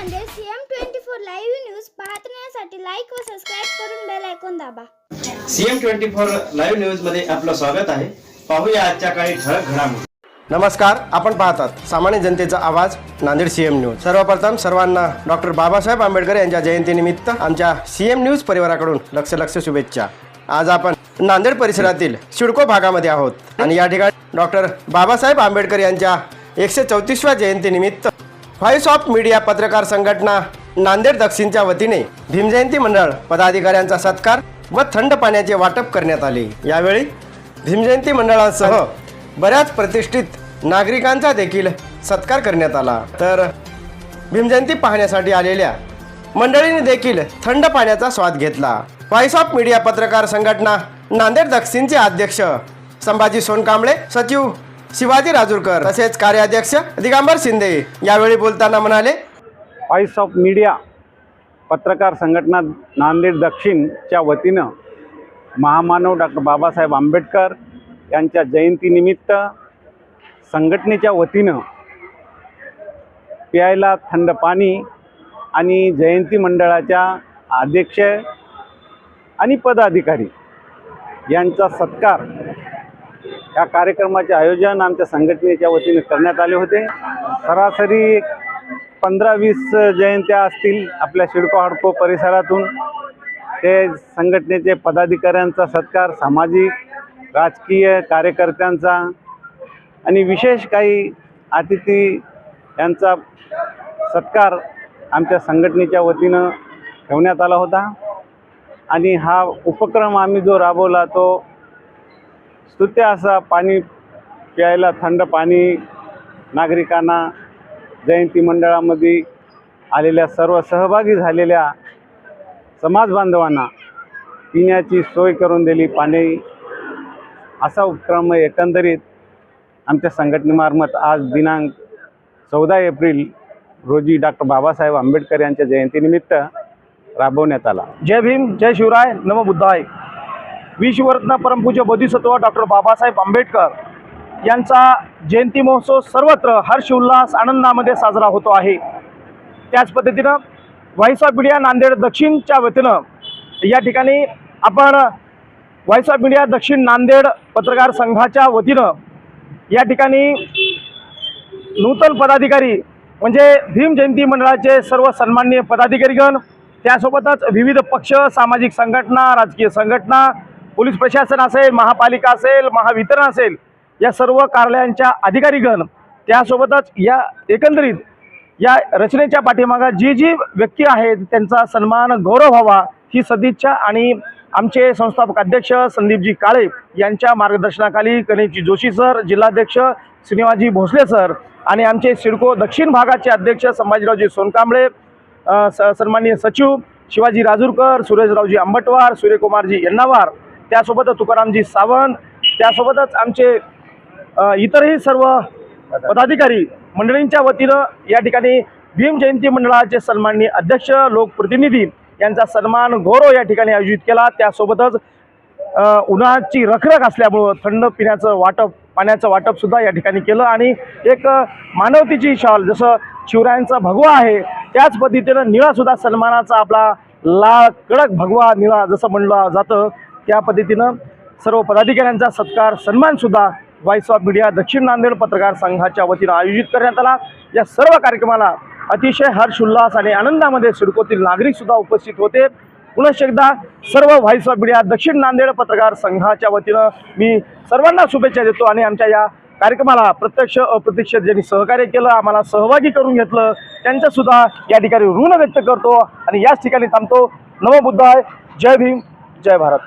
Nanded CM twenty four live news पाहण्यासाठी like व subscribe करून बेल ऐकून दाबा. सीएम ट्वेंटी फोर लाईव्ह न्यूजमध्ये आपलं स्वागत आहे. पाहूया आजच्या काही ठळक घडामोडी. नमस्कार आपण पाहतात सामान्य जनतेचा आवाज नांदेड सीएम न्यूज. सर्वप्रथम सर्वांना डॉक्टर बाबासाहेब आंबेडकर यांच्या जयंतीनिमित्त आमच्या सीएम न्यूज परिवाराकडून लक्ष लक्ष शुभेच्छा. आज आपण नांदेड परिसरातील सिडको भागामध्ये आहोत. आणि या ठिकाणी डॉक्टर बाबासाहेब आंबेडकर यांच्या एकशे चौतीसव्या जयंतीनिमित्त व्हॉइस ऑफ मीडिया पत्रकार संघटना नांदेड दक्षिणच्या वतीने भीमजयंती मंडळ पदाधिकाऱ्यांचा सत्कार व थंड पाण्याचे वाटप करण्यात आले. यावेळी भीमजयंती मंडळासह बऱ्याच प्रतिष्ठित नागरिकांचा देखील सत्कार करण्यात आला. तर भीमजयंती पाहण्यासाठी आलेल्या मंडळीने देखील थंड पाण्याचा स्वाद घेतला. व्हॉइस ऑफ मीडिया पत्रकार संघटना नांदेड दक्षिणचे अध्यक्ष संभाजी सोनकांबळे सचिव शिवाजी राजूरकर तसेच कार्याध्यक्ष दिगंबर शिंदे यावेळी बोलताना म्हणाले व्हॉइस ऑफ मीडिया पत्रकार संघटना नांदेड दक्षिणच्या वतीनं महामानव डॉक्टर बाबासाहेब आंबेडकर यांच्या जयंतीनिमित्त संघटनेच्या वतीनं प्यायला थंड पाणी आणि जयंती मंडळाच्या अध्यक्ष आणि पदाधिकारी यांचा सत्कार या कार्यक्रमाचे आयोजन आमच्या संघटनेच्या वतीने करण्यात आले होते. सरासरी पंधरा वीस जयंत्या असतील आपल्या शिडको हडको परिसरातून. ते संघटनेचे पदाधिकाऱ्यांचा सत्कार सामाजिक राजकीय कार्यकर्त्यांचा आणि विशेष काही अतिथी यांचा सत्कार आमच्या संघटनेच्या वतीनं ठेवण्यात आला होता. आणि हा उपक्रम आम्ही जो राबवला तो स्तुत्य असा पाणी प्यायला थंड पाणी नागरिकांना जयंती मंडळामध्ये आलेल्या सर्व सहभागी झालेल्या समाज बांधवांना पिण्याची सोय करून दिली पाणी. असा उपक्रम एकंदरीत आमच्या संघटनेमार्फत आज दिनांक चौदा एप्रिल रोजी डॉक्टर बाबासाहेब आंबेडकर यांच्या जयंतीनिमित्त राबवण्यात आला. जय भीम जय शिवराय नम बुद्धाय. विश्वरत्न परमपूज्य बोधिसत्व डॉक्टर बाबासाहेब आंबेडकर यांचा जयंती महोत्सव सर्वत्र हर्ष उल्हास आनंदामध्ये साजरा होतो आहे. त्याच पद्धतीनं व्हॉइस ऑफ मीडिया नांदेड दक्षिणच्या वतीनं या ठिकाणी आपण व्हॉइस ऑफ मीडिया दक्षिण नांदेड पत्रकार संघाच्या वतीनं या ठिकाणी नूतन पदाधिकारी म्हणजे भीम जयंती मंडळाचे सर्व सन्माननीय पदाधिकारीगण त्यासोबतच विविध पक्ष सामाजिक संघटना राजकीय संघटना पोलीस प्रशासन असेल महापालिका असेल महावितरण असेल या सर्व कार्यालयांच्या अधिकारीगण त्यासोबतच या एकंदरीत या रचनेच्या पाठीमागा जी जी व्यक्ती आहेत त्यांचा सन्मान गौरव व्हावा ही सदिच्छा आणि आमचे संस्थापक अध्यक्ष संदीपजी काळे यांच्या मार्गदर्शनाखाली गणेशजी जोशी सर जिल्हाध्यक्ष श्रीनिवाजी भोसले सर आणि आमचे सिडको दक्षिण भागाचे अध्यक्ष संभाजीरावजी सोनकांबळे स सन्माननीय सचिव शिवाजी राजूरकर सुरेशरावजी आंबटवार सूर्यकुमारजी यन्नावार त्यासोबतच तुकारामजी सावंत त्यासोबतच आमचे इतरही सर्व पदाधिकारी मंडळींच्या वतीनं या ठिकाणी भीम जयंती मंडळाचे सन्माननीय अध्यक्ष लोकप्रतिनिधी यांचा सन्मान गौरव या ठिकाणी आयोजित केला. त्यासोबतच उन्हाची रखरख असल्यामुळं थंड पिण्याचं वाटप पाण्याचं वाटपसुद्धा या ठिकाणी केलं आणि एक मानवतेची शाल जसं शिवरायांचा भगवा आहे त्याच पद्धतीनं निळासुद्धा सन्मानाचा आपला लाल कडक भगवा निळा जसं म्हणलं जातं त्या पद्धतीनं सर्व पदाधिकाऱ्यांचा सत्कार सन्मानसुद्धा व्हॉइस ऑफ मीडिया दक्षिण नांदेड पत्रकार संघाच्या वतीनं आयोजित करण्यात आला. या सर्व कार्यक्रमाला अतिशय हर्ष उल्हास आणि आनंदामध्ये सिडकोतील नागरिकसुद्धा उपस्थित होते. पुनश्च एकदा सर्व व्हॉइस ऑफ मीडिया दक्षिण नांदेड पत्रकार संघाच्या वतीनं मी सर्वांना शुभेच्छा देतो आणि आमच्या या कार्यक्रमाला प्रत्यक्ष अप्रत्यक्ष ज्यांनी सहकार्य केलं आम्हाला सहभागी करून घेतलं त्यांच्यासुद्धा या ठिकाणी ऋण व्यक्त करतो आणि याच ठिकाणी थांबतो. नवबुद्धाय जय भीम. जय भारत.